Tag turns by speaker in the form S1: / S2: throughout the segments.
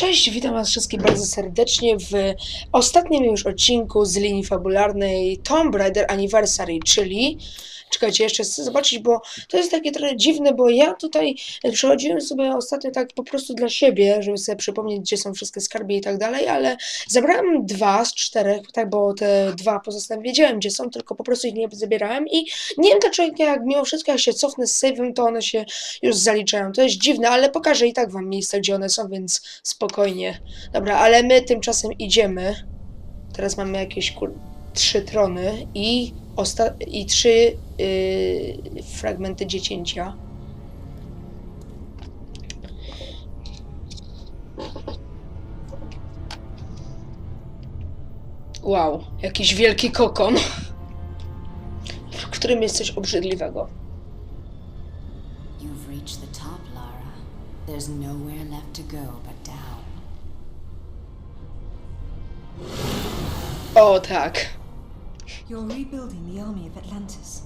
S1: Cześć, witam was wszystkich bardzo serdecznie w ostatnim już odcinku z linii fabularnej Tomb Raider Anniversary, czyli... Czekajcie, jeszcze chcę zobaczyć, bo to jest takie trochę dziwne, bo ja tutaj przechodziłem sobie ostatnio tak po prostu dla siebie, żeby sobie przypomnieć, gdzie są wszystkie skarby i tak dalej, ale zabrałem dwa z czterech, tak, bo te dwa pozostałe wiedziałem, gdzie są, tylko po prostu ich nie zabierałem i nie wiem dlaczego, jak mimo wszystko, jak się cofnę z save'em, to one się już zaliczają. To jest dziwne, ale pokażę i tak wam miejsca, gdzie one są, więc spokojnie. Dobra, ale my tymczasem idziemy. Teraz mamy jakieś kur... trzy trony i, osta... i trzy yy, fragmenty dziecięcia. Wow, jakiś wielki kokon, w którym jest coś obrzydliwego.
S2: You've reached the top, Lara. There's nowhere left to go but down.
S1: O tak.
S3: You're rebuilding the army of Atlantis.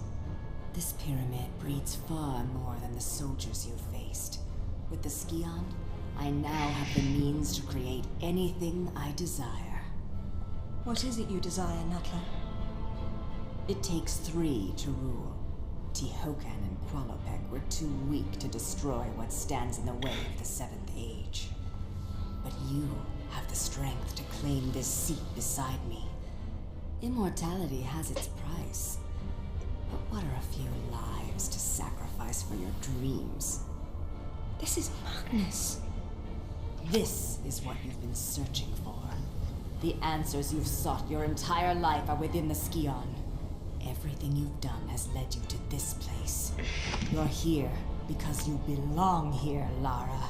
S2: This pyramid breeds far more than the soldiers you've faced. With the Skion, I now have the means to create anything I desire.
S3: What is it you desire, Natla?
S2: It takes three to rule. Tihokan and Qualopec were too weak to destroy what stands in the way of the Seventh Age. But you have the strength to claim this seat beside me. Immortality has its price. But what are a few lives to sacrifice for your dreams?
S3: This is madness.
S2: This is what you've been searching for. The answers you've sought your entire life are within the Skion. Everything you've done has led you to this place. You're here because you belong here, Lara.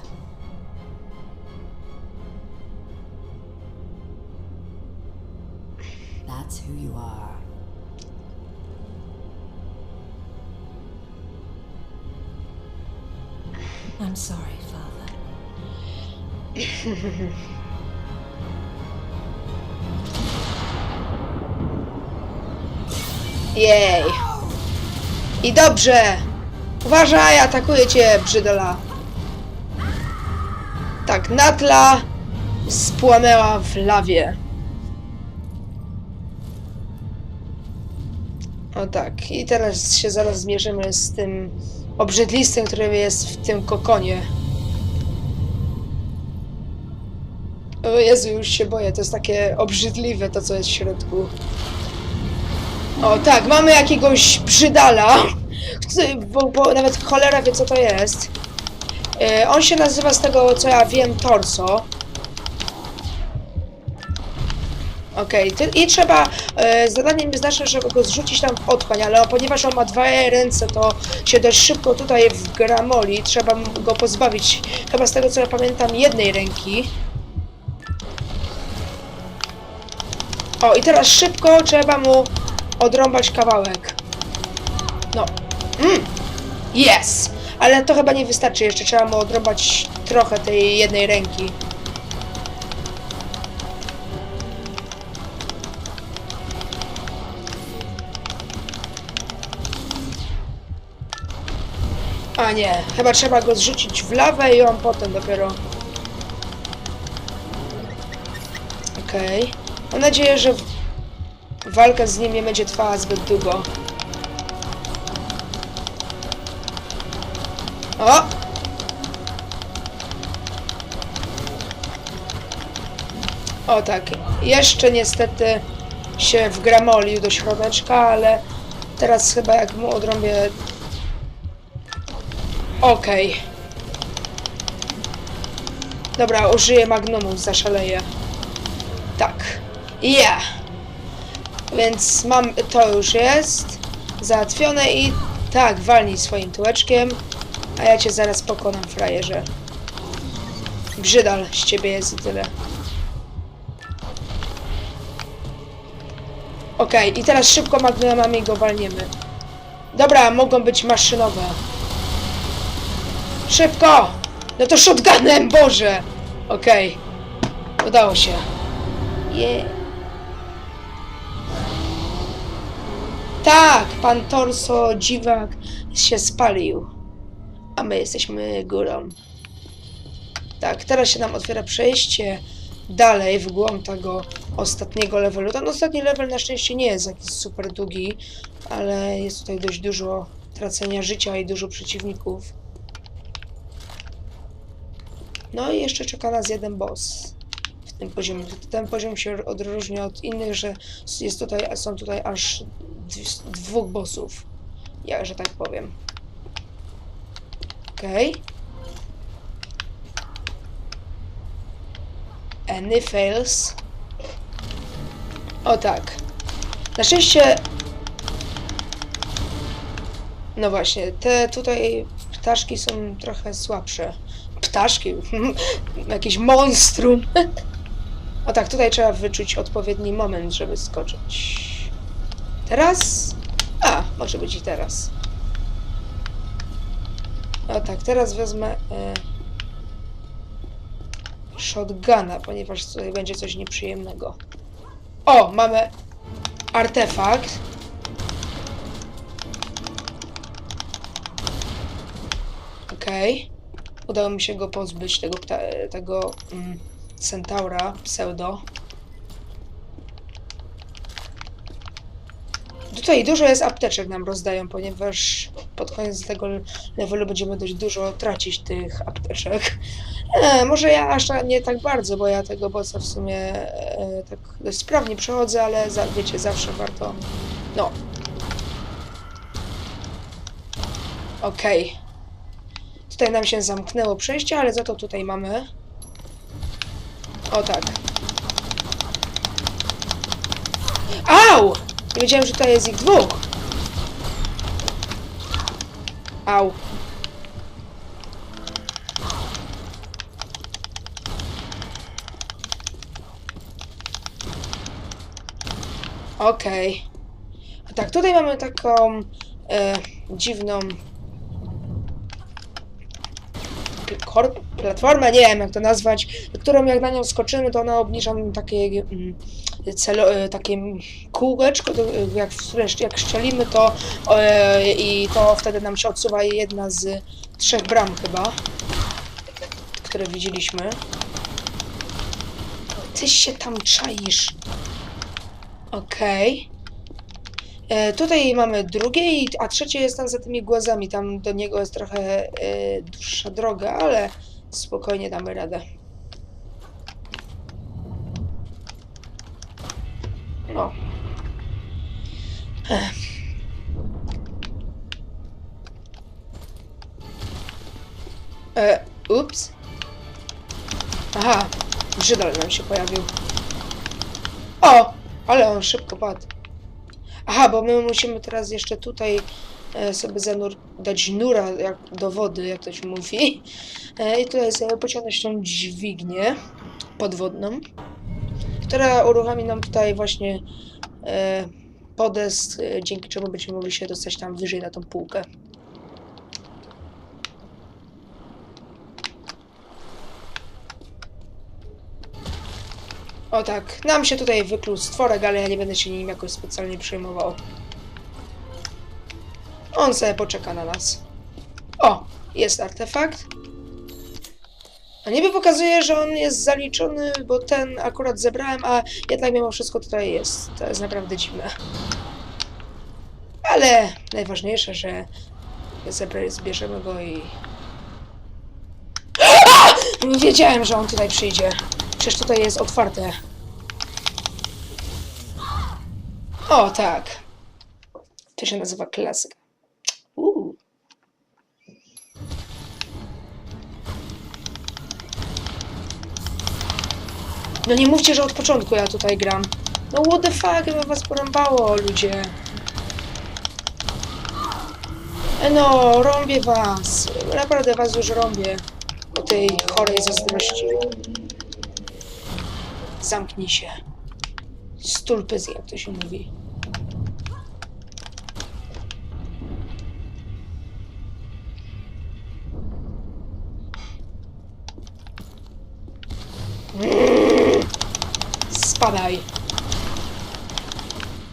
S2: Who you are.
S3: I'm sorry, Father.
S1: Jej. I dobrze. Uważaj, atakuje cię, brzydola. Tak, Natla spłonęła w lawie. O tak, i teraz się zaraz zmierzymy z tym obrzydlistym, który jest w tym kokonie. O Jezu, już się boję, to jest takie obrzydliwe to, co jest w środku. O tak, mamy jakiegoś brzydala, który- bo, bo nawet cholera wie co to jest. E, on się nazywa z tego co ja wiem Torso. Okej, i trzeba, e, zadaniem jest nasze, żeby go zrzucić tam w otchłań, ale ponieważ on ma dwie ręce, to się dość szybko tutaj wgramoli, trzeba go pozbawić, chyba z tego co ja pamiętam, jednej ręki. O, i teraz szybko trzeba mu odrąbać kawałek. No. Mm. Yes! Ale to chyba nie wystarczy, jeszcze trzeba mu odrąbać trochę tej jednej ręki. A nie, chyba trzeba go zrzucić w lawę i on potem dopiero... Okej. Mam nadzieję, że walka z nim nie będzie trwała zbyt długo. O! O tak, jeszcze niestety się wgramolił do środeczka, ale teraz chyba jak mu odrąbię... Okej. Dobra, użyję magnumu, zaszaleję. Tak. Yeah! Więc mam, to już jest załatwione i tak, walnij swoim tyłeczkiem, a ja cię zaraz pokonam, frajerze. Brzydal z ciebie jest i tyle. Okej, i teraz szybko magnumami go walniemy. Dobra, mogą być maszynowe. Szybko! No to shotgunem, Boże! Okej. Udało się. Yeah. Tak, pan Torso dziwak się spalił. A my jesteśmy górą. Tak, teraz się nam otwiera przejście dalej w głąb tego ostatniego levelu. Ten ostatni level na szczęście nie jest jakiś super długi, ale jest tutaj dość dużo tracenia życia i dużo przeciwników. No i jeszcze czeka nas jeden boss w tym poziomie. Ten poziom się odróżnia od innych, że jest tutaj, są tutaj aż dw- dwóch bossów, ja, że tak powiem. Okej. Any fails? O tak. Na szczęście... No właśnie, te tutaj ptaszki są trochę słabsze. Ptaszki? Jakieś monstrum. o tak, tutaj trzeba wyczuć odpowiedni moment, żeby skoczyć. Teraz? A, może być i teraz. O tak, teraz wezmę e, shotguna, ponieważ tutaj będzie coś nieprzyjemnego. O, mamy artefakt. Okej. Udało mi się go pozbyć, tego, tego mm, centaura, pseudo. Tutaj dużo jest apteczek nam rozdają, ponieważ pod koniec tego levelu będziemy dość dużo tracić tych apteczek. E, może ja aż ta- nie tak bardzo, bo ja tego bossa w sumie e, tak dość sprawnie przechodzę, ale za, wiecie, zawsze warto. No. Okej. Tutaj nam się zamknęło przejście, ale za to tutaj mamy. O tak. Au! Nie wiedziałem, że tutaj jest ich dwóch. Au. Okej. A tak, tutaj mamy taką e, dziwną platformę, nie wiem jak to nazwać, którą jak na nią skoczymy, to ona obniża nam takie mm, celo, e, takie kółeczko, jak, jak szczelimy to e, i to wtedy nam się odsuwa jedna z trzech bram chyba, które widzieliśmy. Ty się tam czaisz. Okej. E, Tutaj mamy drugie, i- a trzecie jest tam za tymi głazami. Tam do niego jest trochę e, dłuższa droga, ale spokojnie damy radę. No. Ech. E, ups. Aha, brzydal nam się pojawił. O! Ale on szybko padł. Aha, bo my musimy teraz jeszcze tutaj e, sobie zanur dać nura jak, do wody, jak to się mówi. E, I tutaj sobie pociągnąć tą dźwignię podwodną, która uruchomi nam tutaj właśnie e, podest, dzięki czemu będziemy mogli się dostać tam wyżej na tą półkę. O tak, nam się tutaj wykluł stworek, ale ja nie będę się nim jakoś specjalnie przejmował. On sobie poczeka na nas. O, jest artefakt. A niby pokazuje, że on jest zaliczony, bo ten akurat zebrałem, a jednak mimo wszystko tutaj jest. To jest naprawdę dziwne. Ale najważniejsze, że zbierzemy go i... A! Wiedziałem, że on tutaj przyjdzie. Przecież tutaj jest otwarte. O, tak. To się nazywa klasyk. No nie mówcie, że od początku ja tutaj gram. No what the fuck, jakby was porąbało, ludzie. E No, rąbię was. Naprawdę was już rąbię. O tej chorej zazdrości. Zamknij się. Stulpys, jak to się mówi. Spadaj.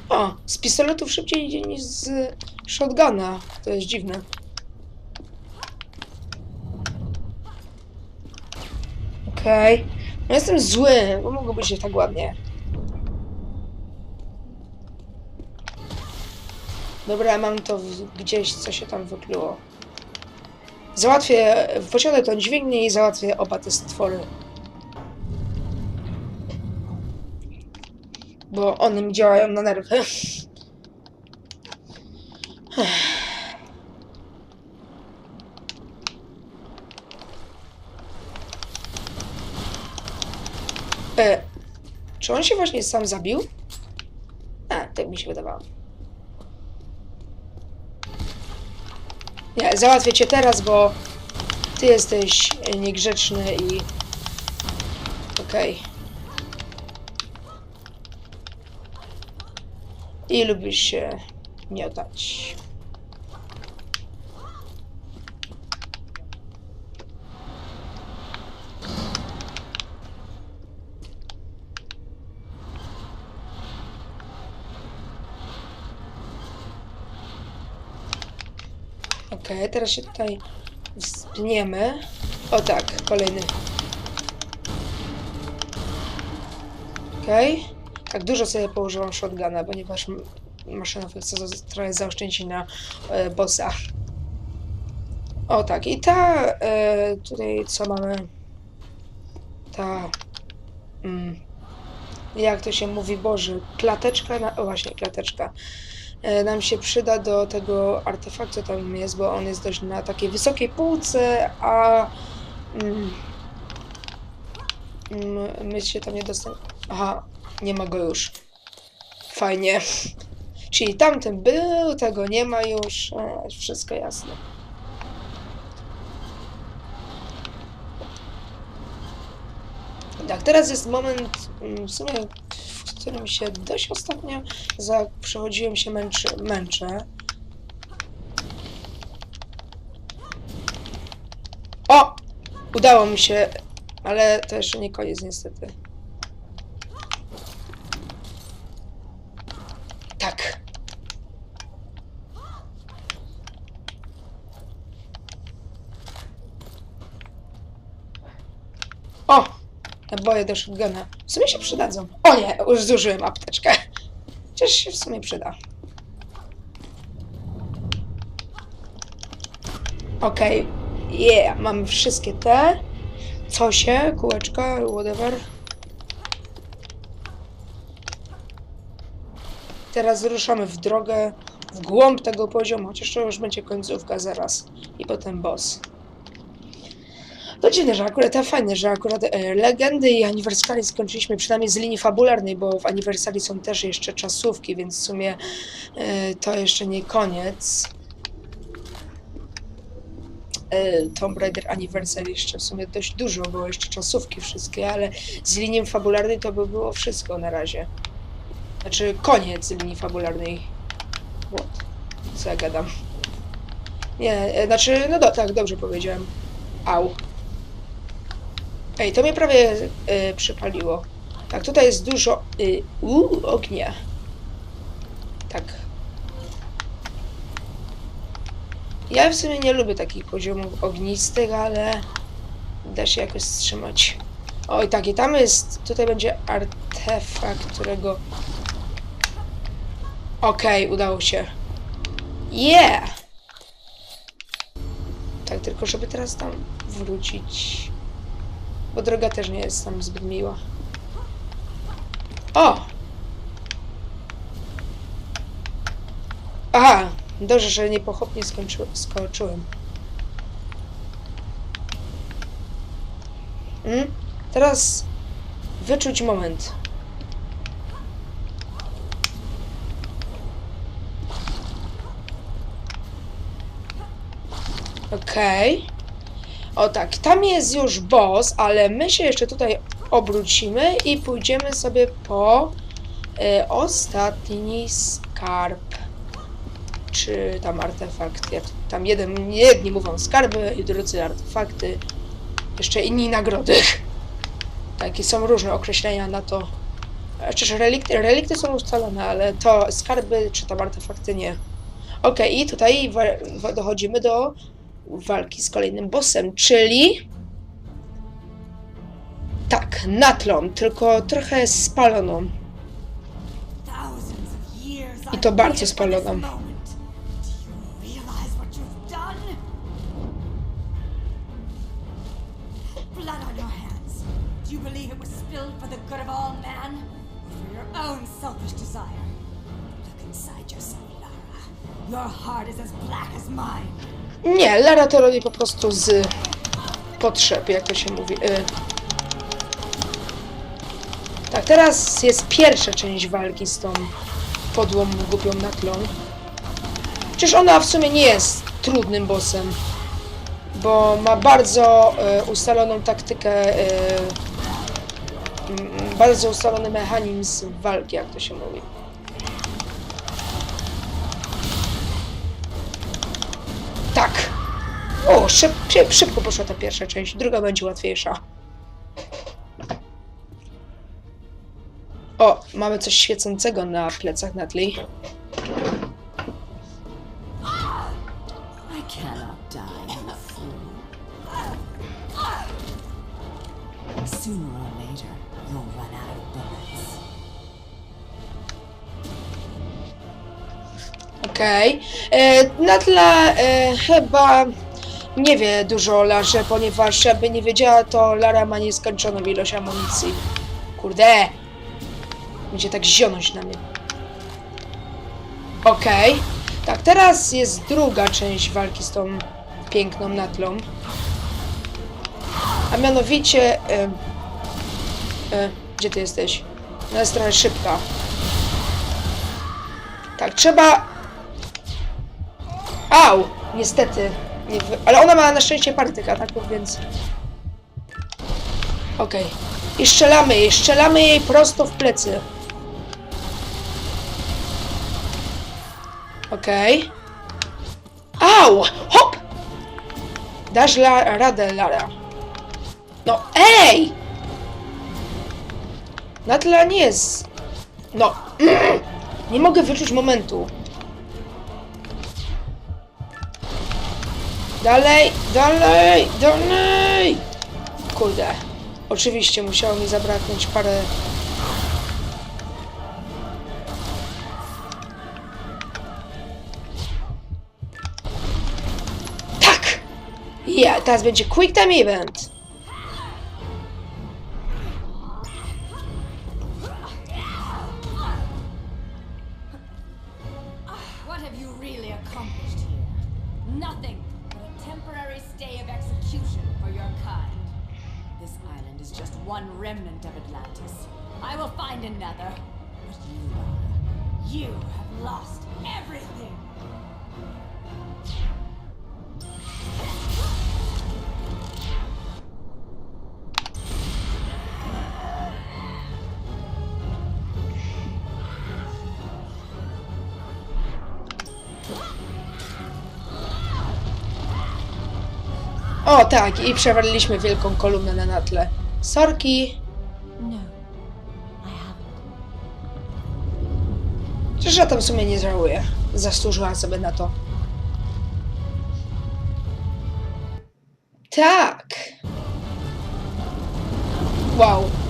S1: O, z pistoletów szybciej idzie niż z shotguna. To jest dziwne. Okej. No jestem zły, bo mogło być nie tak ładnie. Dobra, mam to gdzieś, co się tam wykluło. Załatwię, posiadę tą dźwignię i załatwię oba te stwory. Bo one mi działają na nerwy. E, czy on się właśnie sam zabił? A, tak mi się wydawało. Nie, załatwię cię teraz, bo ty jesteś niegrzeczny i... Okej. I lubisz się miotać. Okej, teraz się tutaj wspniemy. O tak, kolejny. Okej. Tak dużo sobie położyłam shotguna, ponieważ maszynowy chce trochę zaoszczędzić na e, bossa. O tak, i ta e, tutaj co mamy? Ta. Mm, jak to się mówi, Boże, klateczka na. O właśnie, klateczka nam się przyda do tego artefaktu, tam jest, bo on jest dość na takiej wysokiej półce, a mm, mm, my się tam nie dostaniemy. Aha, nie ma go już. Fajnie. Czyli tamten był, tego nie ma już. E, wszystko jasne. Tak, teraz jest moment, mm, w sumie, którym się dość ostatnio za przechodziłem się męczy, męczę. O! Udało mi się, ale to jeszcze nie koniec niestety. Tak. O! Naboje do shotguna. W sumie się przydadzą. O nie, już zużyłem apteczkę. Chociaż się w sumie przyda. Okej. Yeah, mamy wszystkie te. Co się, kółeczka, whatever. Teraz ruszamy w drogę, w głąb tego poziomu, chociaż to już będzie końcówka zaraz. I potem boss. To dziwne, że akurat, to fajne, że akurat e, legendy i aniversary skończyliśmy przynajmniej z linii fabularnej, bo w aniversary są też jeszcze czasówki, więc w sumie e, to jeszcze nie koniec. E, Tomb Raider Anniversary jeszcze w sumie dość dużo, było jeszcze czasówki wszystkie, ale z linii fabularnej to by było wszystko na razie. Znaczy koniec linii fabularnej. What? Co ja gadam? Nie, e, znaczy, no do, tak, dobrze powiedziałem. Au. Ej, to mnie prawie y, przypaliło. Tak, tutaj jest dużo y, uu, ognia. Tak. Ja w sumie nie lubię takich poziomów ognistych, ale da się jakoś wstrzymać. Oj, tak, i tam jest, tutaj będzie artefakt, którego... Okej, udało się. Yeah! Tak, tylko żeby teraz tam wrócić. Bo droga też nie jest tam zbyt miła. O! Aha! Dobrze, że niepochopnie skończy, skoczyłem. Mm? Teraz wyczuć moment. Okej. O tak, tam jest już boss, ale my się jeszcze tutaj obrócimy i pójdziemy sobie po e, ostatni skarb. Czy tam artefakt. Jak tam jeden, jedni mówią skarby, i drudzy artefakty. Jeszcze inni nagrody. Takie są różne określenia na to. Przecież relikty, relikty są ustalone, ale to skarby czy tam artefakty nie. Okej, i tutaj dochodzimy do walki z kolejnym bossem, czyli Tak, natlą, tylko trochę spaloną. I to bardzo spaloną. Nie, Lara to robi po prostu z potrzeb, jak to się mówi. Y. Tak, teraz jest pierwsza część walki z tą podłą, głupią natlą. Przecież ona w sumie nie jest trudnym bossem, bo ma bardzo y, ustaloną taktykę, y, mm, bardzo ustalony mechanizm walki, jak to się mówi. O, szyb, szyb, szybko poszła ta pierwsza część, druga będzie łatwiejsza. O, mamy coś świecącego na plecach Natalie.
S2: I cannot die, you fool. Sooner or later, you'll run out of bullets.
S1: Okej. E, Natla e, chyba nie wie dużo o Larze, ponieważ jakby nie wiedziała, to Lara ma nieskończoną ilość amunicji. Kurde! Będzie tak zionąć na mnie. Okej. Tak, teraz jest druga część walki z tą piękną Natlą. A mianowicie... E, e, gdzie ty jesteś? Ona jest trochę szybka. Tak, trzeba Au! Niestety. Nie wy... Ale ona ma na szczęście parę tych ataków, więc... Okej. I strzelamy jej, strzelamy jej prosto w plecy. Okej. Au! Hop! Dasz la radę, Lara. No, ej! Natla nie jest... No. Nie mogę wyczuć momentu. Dalej, dalej, dalej! Kurde. Oczywiście musiało mi zabraknąć parę... Tak! Ja, teraz będzie quick time event. O tak, i przewaliliśmy wielką kolumnę na natle. Sorki. Przecież ja tam w sumie nie żałuję. Zasłużyła sobie na to. Tak. Wow.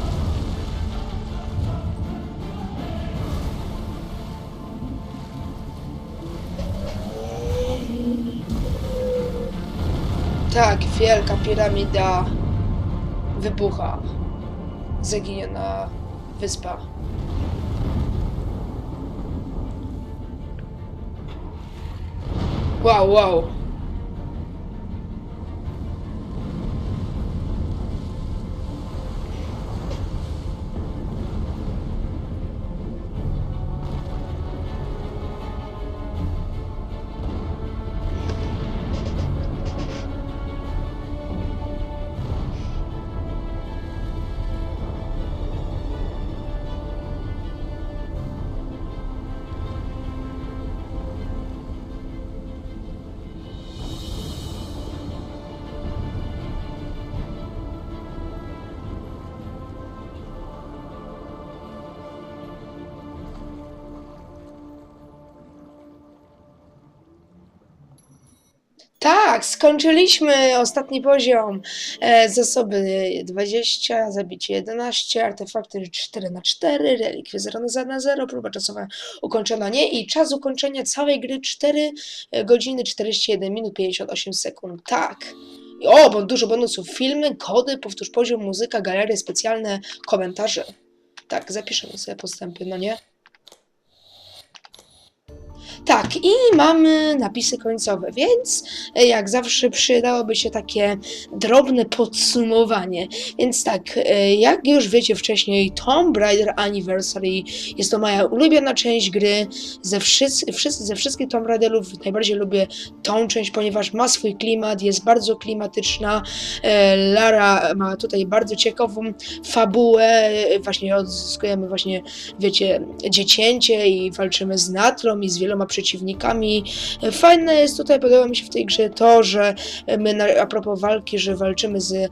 S1: Wielka piramida wybucha. Zaginiona wyspa. Wow, wow. Tak, skończyliśmy ostatni poziom. E, zasoby 20, zabicie 11, artefakty 4 na 4 relikwie 0 na 0 na 0, próba czasowa ukończona nie i czas ukończenia całej gry 4 godziny 41 minut 58 sekund. Tak. O, bo dużo bonusów. Filmy, kody, powtórz poziom, muzyka, galerie specjalne, komentarze. Tak, zapiszemy sobie postępy, no nie? Tak, i mamy napisy końcowe, więc e, jak zawsze przydałoby się takie drobne podsumowanie. Więc tak, e, jak już wiecie wcześniej, Tomb Raider Anniversary jest to moja ulubiona część gry. Ze, wszyscy, wszyscy, ze wszystkich Tomb Raiderów najbardziej lubię tą część, ponieważ ma swój klimat, jest bardzo klimatyczna. E, Lara ma tutaj bardzo ciekawą fabułę, właśnie odzyskujemy właśnie, wiecie, dziecięcie i walczymy z Natrą i z wieloma przeciwnikami. Fajne jest tutaj, podoba mi się w tej grze to, że my na, a propos walki, że walczymy z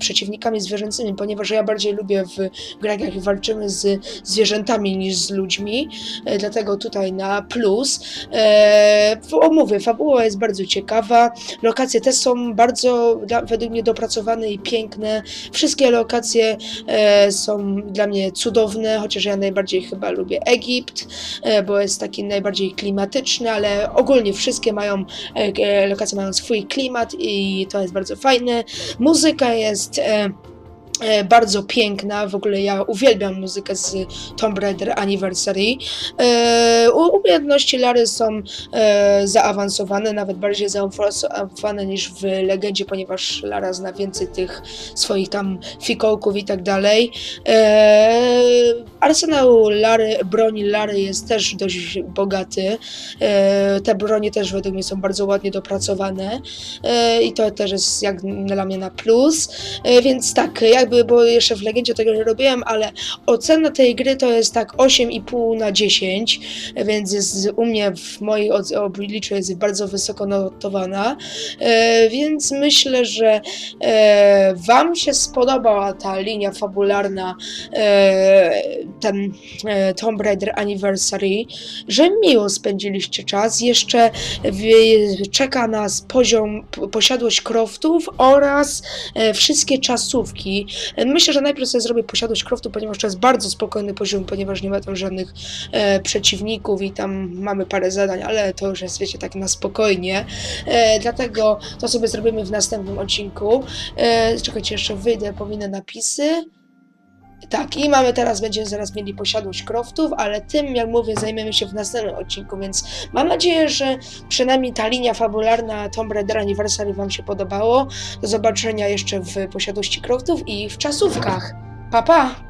S1: przeciwnikami zwierzęcymi, ponieważ ja bardziej lubię w grach, jak walczymy z zwierzętami niż z ludźmi, e, dlatego tutaj na plus. E, w- o, mówię, fabuła jest bardzo ciekawa, lokacje też są bardzo według mnie dopracowane i piękne. Wszystkie lokacje e, są dla mnie cudowne, chociaż ja najbardziej chyba lubię Egipt, e, bo jest taki najbardziej klimatyczny, ale ogólnie wszystkie mają, e, e, lokacje mają swój klimat i to jest bardzo fajne. Muzyka jest e, bardzo piękna, w ogóle ja uwielbiam muzykę z Tomb Raider Anniversary. E, umiejętności Lary są e, zaawansowane, nawet bardziej zaawansowane niż w Legendzie, ponieważ Lara zna więcej tych swoich tam fikołków i tak dalej. E, arsenał Lary, broni Lary jest też dość bogaty. E, te bronie też według mnie są bardzo ładnie dopracowane e, i to też jest jak dla mnie na plus. E, więc tak, jakby, bo jeszcze w Legendzie tego nie robiłem, ale ocena tej gry to jest tak 8,5 na 10, więc jest u mnie w mojej obliczu jest bardzo wysoko notowana, e, więc myślę, że e, Wam się spodobała ta linia fabularna, e, ten Tomb Raider Anniversary, że miło spędziliście czas. Jeszcze czeka nas poziom posiadłość croftów oraz wszystkie czasówki. Myślę, że najpierw sobie zrobię posiadłość croftu, ponieważ to jest bardzo spokojny poziom, ponieważ nie ma tam żadnych e, przeciwników i tam mamy parę zadań, ale to już jest, wiecie, tak na spokojnie. E, dlatego to sobie zrobimy w następnym odcinku. E, czekajcie, jeszcze wyjdę, pominę napisy. Tak, i mamy teraz, będziemy zaraz mieli posiadłość croftów, ale tym, jak mówię, zajmiemy się w następnym odcinku, więc mam nadzieję, że przynajmniej ta linia fabularna Tomb Raider Anniversary Wam się podobało. Do zobaczenia jeszcze w posiadłości croftów i w czasówkach. Pa, pa!